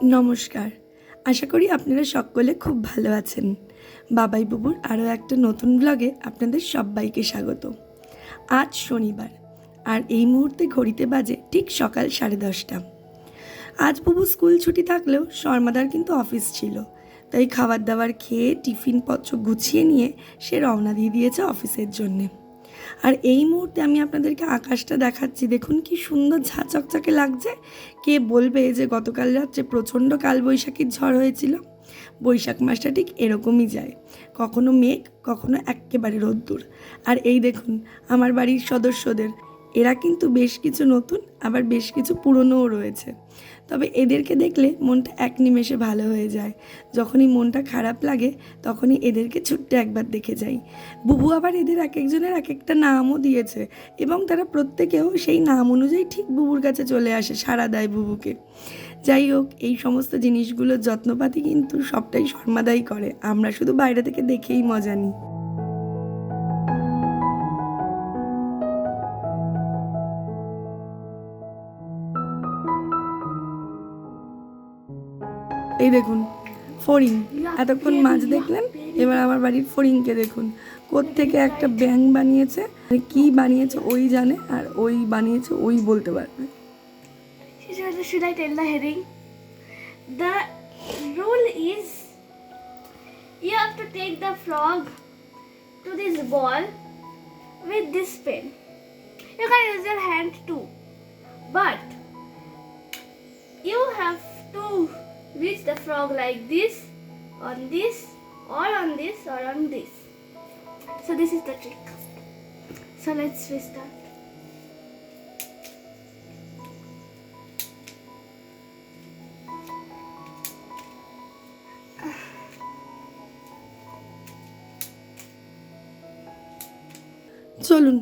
নমস্কার। আশা করি আপনারা সকলে খুব ভালো আছেন। বাবাই বুবুর আরও একটা নতুন ব্লগে আপনাদের সবাইকে স্বাগত। আজ শনিবার, আর এই মুহূর্তে ঘড়িতে বাজে ঠিক সকাল সাড়ে দশটা। আজ বুবু স্কুল ছুটি থাকলেও শর্মাদার কিন্তু অফিস ছিল। তাই খাবার দাবার খেয়ে টিফিন পত্র গুছিয়ে নিয়ে সে রওনা দিয়ে দিয়েছে অফিসের জন্যে। আর এই মুহূর্তে আমি আপনাদেরকে আকাশটা দেখাচ্ছি। দেখুন কি সুন্দর ঝাঁ চকচকে লাগছে। কে বলবে যে গতকাল রাত্রে প্রচণ্ড কালবৈশাখীর ঝড় হয়েছিল? বৈশাখ মাসটা ঠিক এরকমই যায়। কখনো মেঘ, কখনো একেবারে রোদ্দুর। আর এই দেখুন, আমার বাড়ির সদস্যদের এরা কিন্তু বেশ কিছু নতুন, আবার বেশ কিছু পুরনোও রয়েছে। তবে এদেরকে দেখলে মনটা এক নিমেষে ভালো হয়ে যায়। যখনই মনটা খারাপ লাগে, তখনই এদেরকে ছোট্ট একবার দেখে যাই। বুবু আবার এদের এক একজনের এক একটা নামও দিয়েছে এবং তারা প্রত্যেকেও সেই নাম অনুযায়ী ঠিক বুবুর কাছে চলে আসে সারা দেয় বুবুকে। যাই হোক, এই সমস্ত জিনিসগুলোর যত্নপাতি কিন্তু সবটাই শর্মাদাই করে। আমরা শুধু বাইরে থেকে দেখেই মজা নিই। এই দেখুন ফড়িং। এতক্ষণ মাছ দেখলেন এবার আমার বাড়ির ফড়িংকে দেখুন। থেকে একটা ব্যাং বানিয়েছে মানে কি বানিয়েছে ওই জানে আর ওই বানিয়েছে ওই বলতে পারবে। With this pen, you can use your hand too, but you have to. Reach the frog like this, on this, or on this, or on this. So this is the trick. So let's restart. চলুন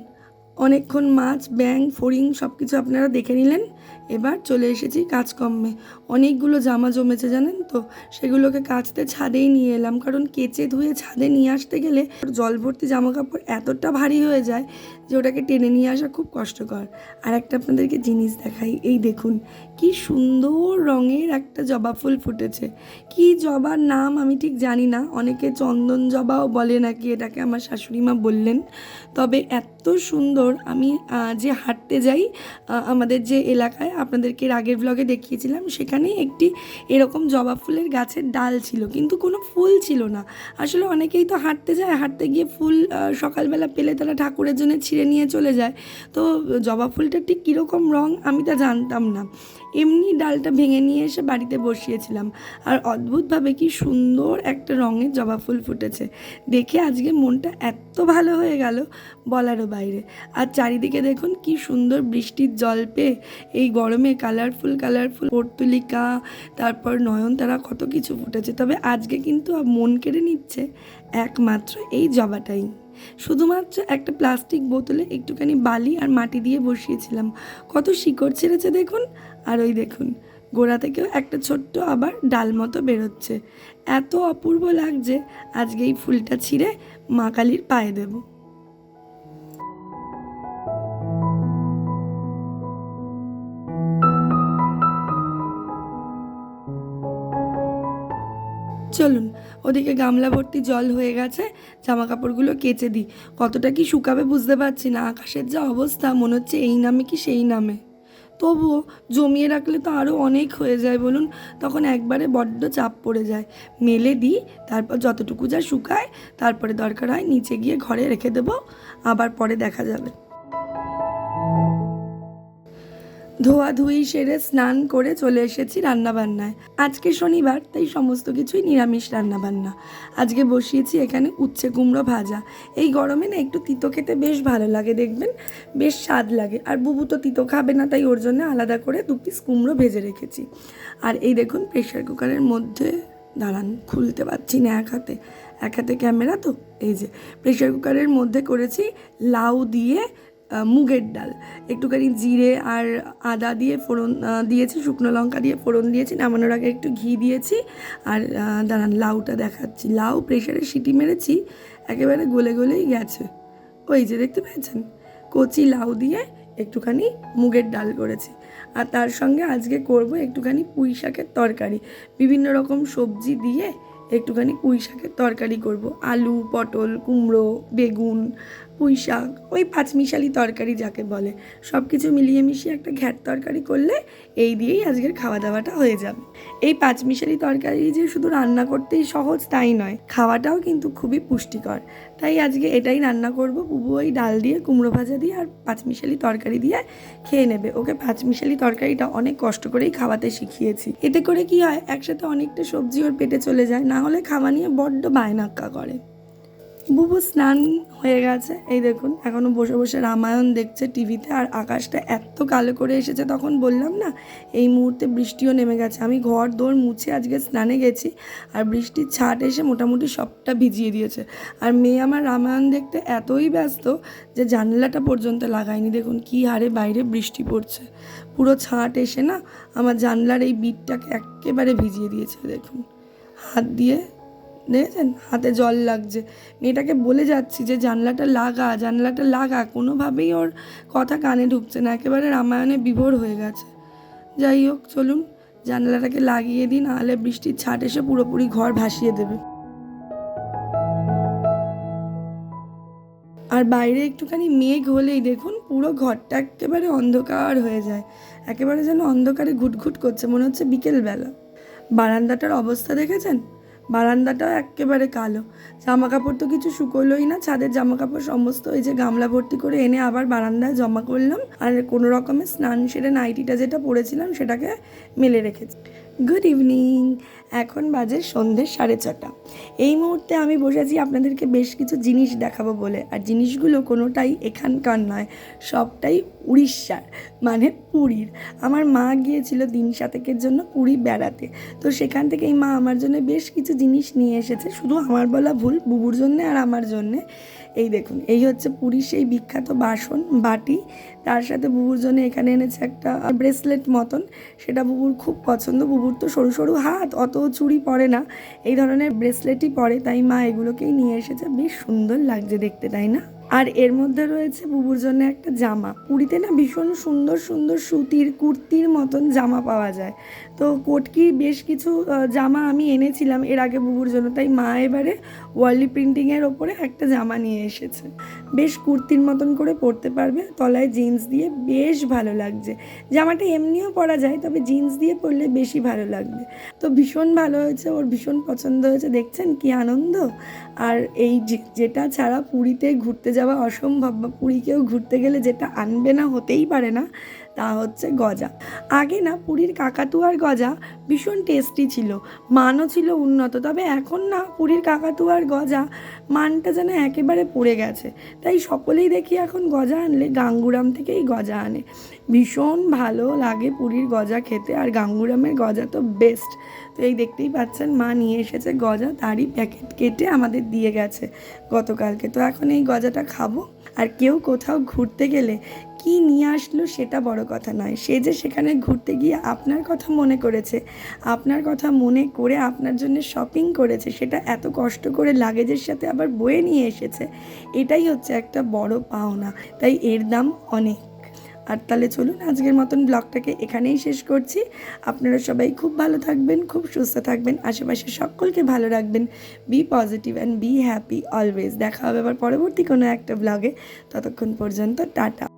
অনেকক্ষণ মাছ ব্যাং ফড়িং সব কিছু আপনারা দেখে নিলেন এবার চলে এসেছি কাজকর্মে। অনেকগুলো জামা জমেছে, জানেন তো? সেগুলোকে কাচতে ছাদেই নিয়ে এলাম। কারণ কেচে ধুয়ে ছাদে নিয়ে আসতে গেলে জল ভর্তি জামা কাপড় এতটা ভারী হয়ে যায় যে ওটাকে টেনে নিয়ে আসা খুব কষ্টকর। আর একটা আপনাদেরকে জিনিস দেখাই। এই দেখুন, কি সুন্দর রঙের একটা জবা ফুল ফুটেছে। কি জবার নাম আমি ঠিক জানি না। অনেকে চন্দন জবাও বলে নাকি এটাকে আমার শাশুড়ি মা বললেন। তবে এত সুন্দর। আমি যে হাঁটতে যাই আমাদের যে এলাকায়, আপনাদেরকে আগের ব্লগে দেখিয়েছিলাম, সেখানে একটি এরকম জবা ফুলের গাছের ডাল ছিল, কিন্তু কোনো ফুল ছিল না। আসলে অনেকেই তো হাঁটতে যায়, হাঁটতে গিয়ে ফুল সকালবেলা পেলে তারা ঠাকুরের জন্য ছিঁড়ে নিয়ে চলে যায়। তো জবা ফুলটা ঠিক কীরকম রং, আমি তা জানতাম না। এমনি ডালটা ভেঙে নিয়ে এসে বাড়িতে বসিয়েছিলাম। আর অদ্ভুতভাবে কি সুন্দর একটা রঙের জবা ফুল ফুটেছে। দেখে আজকে মনটা এত ভালো হয়ে গেল বলারও বাইরে। আর চারিদিকে দেখুন কি সুন্দর বৃষ্টির জল পেয়ে, এই গরমে কালারফুল কালারফুল পর্তুলিকা, তারপর নয়নতারা কত কিছু ফুটেছে। তবে আজকে কিন্তু মন কেড়ে নিচ্ছে একমাত্র এই জবাটাই। শুধুমাত্র একটা প্লাস্টিক বোতলে একটুখানি বালি আর মাটি দিয়ে বসিয়েছিলাম। কত শিকড় ছেড়েছে দেখুন। আর ওই দেখুন, গোড়া থেকেও একটা ছোট্ট আবার ডাল মতো বেরোচ্ছে। এত অপূর্ব লাগছে, আজকে এই ফুলটা ছিঁড়ে মা কালীর পায়ে দেবো। চলুন, ওদিকে গামলা ভর্তি জল হয়ে গেছে জামা কাপড়গুলো কেচে দিই। কতটা কি শুকাবে বুঝতে পারছি না, আকাশের যা অবস্থা, মনে হচ্ছে এই নামে কি সেই নামে। তবুও জমিয়ে রাখলে তো আরও অনেক হয়ে যায় বলুন, তখন একবারে বড্ড চাপ পড়ে যায়। মেলে দিই, তারপর যতটুকু যা শুকায়, তারপরে দরকার হয় নিচে গিয়ে ঘরে রেখে দেবো, আবার পরে দেখা যাবে। ধোয়াধুয়ি সেরে স্নান করে চলে এসেছি রান্নাবান্নায়। আজকে শনিবার, তাই সমস্ত কিছুই নিরামিষ রান্নাবান্না। আজকে বসিয়েছি এখানে উচ্ছে কুমড়ো ভাজা। এই গরমে না একটু তিতো খেতে বেশ ভালো লাগে, দেখবেন? বেশ স্বাদ লাগে। আর বুবু তো তিতো খাবে না, তাই ওর জন্য আলাদা করে দু পিস কুমড়ো ভেজে রেখেছি। আর এই দেখুন প্রেশার কুকারের মধ্যে দাঁড়ান, খুলতে পারছি না এক হাতে। এক হাতে ক্যামেরা তো, এই যে প্রেশার কুকারের মধ্যে করেছি লাউ দিয়ে মুগের ডাল। একটুখানি জিরে আর আদা দিয়ে ফোড়ন দিয়েছি, শুকনো লঙ্কা দিয়ে ফোড়ন দিয়েছি, নামানোর আগে একটু ঘি দিয়েছি আর দাঁড়ান, লাউটা দেখাচ্ছি। লাউ প্রেশারে সিটি মেরেছি, একেবারে গলে গলেই গেছে। ওই যে দেখতে পেয়েছেন? কচি লাউ দিয়ে একটুখানি মুগের ডাল করেছি। আর তার সঙ্গে আজকে করব একটুখানি পুঁই শাকের তরকারি। বিভিন্ন রকম সবজি দিয়ে একটুখানি পুঁই শাকের তরকারি করব। আলু, পটল, কুমড়ো, বেগুন পুঁই শাক, ওই পাঁচমিশালি তরকারি যাকে বলে। সব কিছু মিলিয়ে মিশিয়ে একটা ঘ্যাট তরকারি করলে এই দিয়েই আজকের খাওয়া দাওয়াটা হয়ে যাবে। এই পাঁচমিশালি তরকারি যে শুধু রান্না করতেই সহজ তাই নয়, খাওয়াটাও কিন্তু খুবই পুষ্টিকর। তাই আজকে এটাই রান্না করব, বুবু ওই ডাল দিয়ে, কুমড়ো ভাজা দিয়ে আর পাঁচমিশালি তরকারি দিয়ে খেয়ে নেবে। ওকে পাঁচমিশালি তরকারিটা অনেক কষ্ট করেই খাওয়াতে শিখিয়েছি। এতে করে কি হয়, একসাথে অনেকটা সবজি ওর পেটে চলে যায়, না হলে খাওয়া নিয়ে বড্ড বায়নাক্কা করে। বুবু স্নান হয়ে গেছে। এই দেখুন, এখনও বসে বসে রামায়ণ দেখছে টিভিতে আর আকাশটা এত কালো করে এসেছে তখন বললাম না, এই মুহূর্তে বৃষ্টিও নেমে গেছে। আমি ঘর দৌড় মুছে আজকে স্নানে গেছি আর বৃষ্টির ছাট এসে মোটামুটি সবটা ভিজিয়ে দিয়েছে। আর মেয়ে আমার রামায়ণ দেখতে এতই ব্যস্ত যে জানলাটা পর্যন্ত লাগায়নি। দেখুন কি হারে বাইরে বৃষ্টি পড়ছে। পুরো ছাট এসে না আমার জানলার এই বিটটাকে একেবারে ভিজিয়ে দিয়েছে। দেখুন, হাত দিয়ে দেখেছেন? হাতে জল লাগছে। মেয়েটাকে বলে যাচ্ছি যে, জানলাটা লাগা জানলাটা লাগা। কোনোভাবেই ওর কথা কানে ঢুকছে না। একেবারে রামায়ণে বিভোর হয়ে গেছে। যাই হোক, চলুন। জানলাটাকে লাগিয়ে দিন নাহলে বৃষ্টির ছাট এসে পুরোপুরি ঘর ভাসিয়ে দেবে। আর বাইরে একটুখানি মেঘ হলেই দেখুন, পুরো ঘরটা একেবারে অন্ধকার হয়ে যায়। একেবারে যেন অন্ধকারে ঘুটঘুট করছে, মনে হচ্ছে বিকেলবেলা। বারান্দাটার অবস্থা দেখেছেন? বারান্দাটাও একেবারে কালো। জামা কাপড় তো কিছু শুকোলোই না, ছাদের জামা কাপড় সমস্ত ওই যে গামলা ভর্তি করে এনে আবার বারান্দায় জমা করলাম। আর কোনো রকমের স্নান সেরে নাইটিটা যেটা পরেছিলাম সেটাকে মেলে রেখেছি। গুড ইভিনিং এখন বাজে সন্ধ্যে সাড়ে ছটা। এই মুহূর্তে আমি বসেছি আপনাদেরকে বেশ কিছু জিনিস দেখাবো বলে। আর জিনিসগুলো কোনোটাই এখানকার নয়, সবটাই উড়িষ্যার মানে পুরীর। আমার মা গিয়েছিল দিন সাতেকের জন্য পুরী বেড়াতে। তো সেখান থেকেই মা আমার জন্য বেশ কিছু জিনিস নিয়ে এসেছে। শুধু আমার বলা ভুল, বুবুর জন্যে আর আমার জন্যে। এই দেখুন, এই হচ্ছে পুরীর সেই বিখ্যাত বাসন, বাটি। তার সাথে বুবুর জন্য এখানে এনেছে একটা ব্রেসলেট মতন। সেটা বুবুর খুব পছন্দ। বুবুর তো সরু সরু হাত, অত চুড়ি পরে না। এই ধরনের ব্রেসলেটই পরে, তাই মা এগুলোকেই নিয়ে এসেছে। বেশ সুন্দর লাগছে দেখতে, তাই না? আর এর মধ্যে রয়েছে বুবুর জন্য একটা জামা। পুরীতে না ভীষণ সুন্দর সুন্দর সুতির, কুর্তির মতন জামা পাওয়া যায়। তো কোটকির বেশ কিছু জামা আমি এনেছিলাম এর আগে বুবুর জন্য। তাই মা এবারে ওয়ার্লি প্রিন্টিংয়ের ওপরে একটা জামা নিয়ে এসেছে। বেশ কুর্তির মতন করে পরতে পারবে, তলায় জিন্স দিয়ে বেশ ভালো লাগছে। জামাটা এমনিও পরা যায়, তবে জিন্স দিয়ে পরলে বেশি ভালো লাগবে। তো ভীষণ ভালো হয়েছে, ওর ভীষণ পছন্দ হয়েছে। দেখছেন কি আনন্দ? আর এই যেটা ছাড়া পুরীতে ঘুরতে যাওয়া অসম্ভব বা পুরীকেও ঘুরতে গেলে যেটা আনবে না হতেই পারে না। তা হচ্ছে গজা। আগে না পুরীর কাকাতুয়ার গজা ভীষণ টেস্টি ছিল, মানও ছিল উন্নত, তবে এখন না পুরীর কাকাতুয়ার গজা মানটা যেন একেবারে পড়ে গেছে। তাই সকলেই দেখি এখন গজা আনলে, গাঙ্গুরাম থেকেই গজা আনে। ভীষণ ভালো লাগে পুরীর গজা খেতে, আর গাঙ্গুরামের গজা তো বেস্ট তো এই দেখতেই পাচ্ছেন, মা নিয়ে এসেছে গজা, তারই প্যাকেট কেটে আমাদের দিয়ে গেছে। গতকালকে তো এখন এই গজাটা খাব, আর কেউ কোথাও ঘুরতে গেলে কি নিয়ে আসলো সেটা বড় কথা নয়। সে যে সেখানে ঘুরতে গিয়ে আপনার কথা মনে করেছে, আপনার কথা মনে করে আপনার জন্য শপিং করেছে, সেটা এত কষ্ট করে লাগেজের সাথে আবার বয়ে নিয়ে এসেছে, এটাই হচ্ছে একটা বড় পাওনা। তাই এর দাম অনেক। আর তাহলে চলুন আজকের মতন ব্লগটাকে এখানেই শেষ করছি। আপনারা সবাই খুব ভালো থাকবেন, খুব সুস্থ থাকবেন, আশেপাশে সকলকে ভালো রাখবেন। Be positive and be happy always দেখা হবে আবার পরবর্তী কোনো একটা ব্লগে ততক্ষণ পর্যন্ত টাটা।